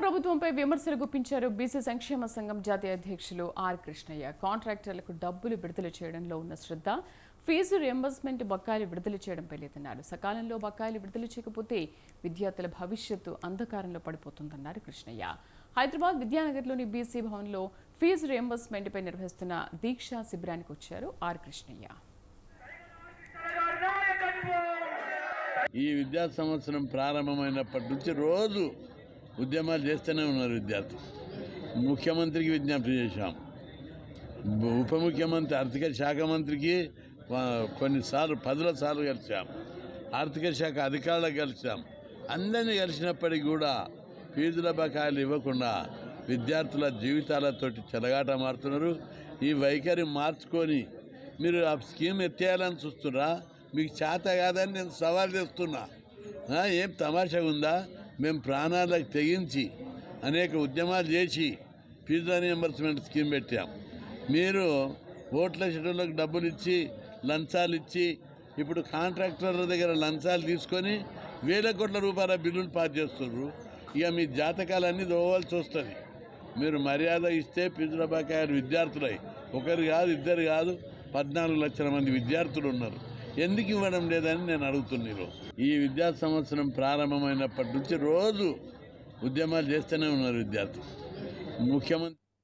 ప్రభుత్వంపై విమర్శలు గుప్పించారు బీసీ సంక్షేమ సంఘం జాతీయ అధ్యక్షులు ఆర్ కృష్ణయ్య. కాంట్రాక్టర్లకు డబ్బులు విడుదల చేయడంలో ఉన్న శ్రద్ధ ఫీజు రియంబర్స్మెంట్ బకాయిలు విడుదల చేయడంపై లేదన్నారు. సకాలంలో బకాయిలు విడుదల చేయకపోతే విద్యార్థుల భవిష్యత్తు అంధకారంలో పడిపోతుందన్నారు కృష్ణయ్య. హైదరాబాద్ విద్యానగర్లోని బీసీ భవన్లో ఫీజు రియంబర్స్మెంట్పై నిర్వహిస్తున్న దీక్షా శిబిరానికి వచ్చారు ఆర్ కృష్ణయ్య. ఈ విద్యా సంవత్సరం ప్రారంభమైనప్పటి నుంచి రోజు ఉద్యమాలు చేస్తూనే ఉన్నారు విద్యార్థులు. ముఖ్యమంత్రికి విజ్ఞప్తి చేశాం. ఉప ముఖ్యమంత్రి ఆర్థిక శాఖ మంత్రికి కొన్నిసార్లు పదుల సార్లు కలిసాం ఆర్థిక శాఖ అధికారులకు కలిసాం అందరినీ కలిసినప్పటికీ కూడా ఫీజుల బకాయిలు ఇవ్వకుండా విద్యార్థుల జీవితాలతోటి చెలగాట మారుతున్నారు. ఈ వైఖరి మార్చుకొని మీరు ఆ స్కీమ్ ఎత్తేయాలని చూస్తున్నా మీకు చేత కాదని నేను సవాల్ చేస్తున్నా. ఏం తమాషా ఉందా? మేము ప్రాణాలకు తెగించి అనేక ఉద్యమాలు చేసి ఫీజు రియంబర్స్మెంట్ స్కీమ్ పెట్టాం. మీరు ఓట్ల షెడ్యూళ్ళకు డబ్బులు ఇచ్చి లంచాలు ఇచ్చి ఇప్పుడు కాంట్రాక్టర్ల దగ్గర లంచాలు తీసుకొని వేల కోట్ల రూపాయల బిల్లులు పాస్ చేస్తున్నారు. ఇక మీ జాతకాలన్నీ దోవాల్సి వస్తుంది. మీరు మర్యాద ఇస్తే ఫీజుల బకాయిలు విద్యార్థులై. ఒకరు కాదు ఇద్దరు కాదు పద్నాలుగు లక్షల మంది విద్యార్థులు ఉన్నారు. ఎందుకు ఇవ్వడం లేదని నేను అడుగుతున్నాను ఈ విద్యా సంవత్సరం ప్రారంభమైనప్పటి నుంచి రోజు ఉద్యమాలు చేస్తూనే ఉన్నారు విద్యార్థులు. ముఖ్యమంత్రి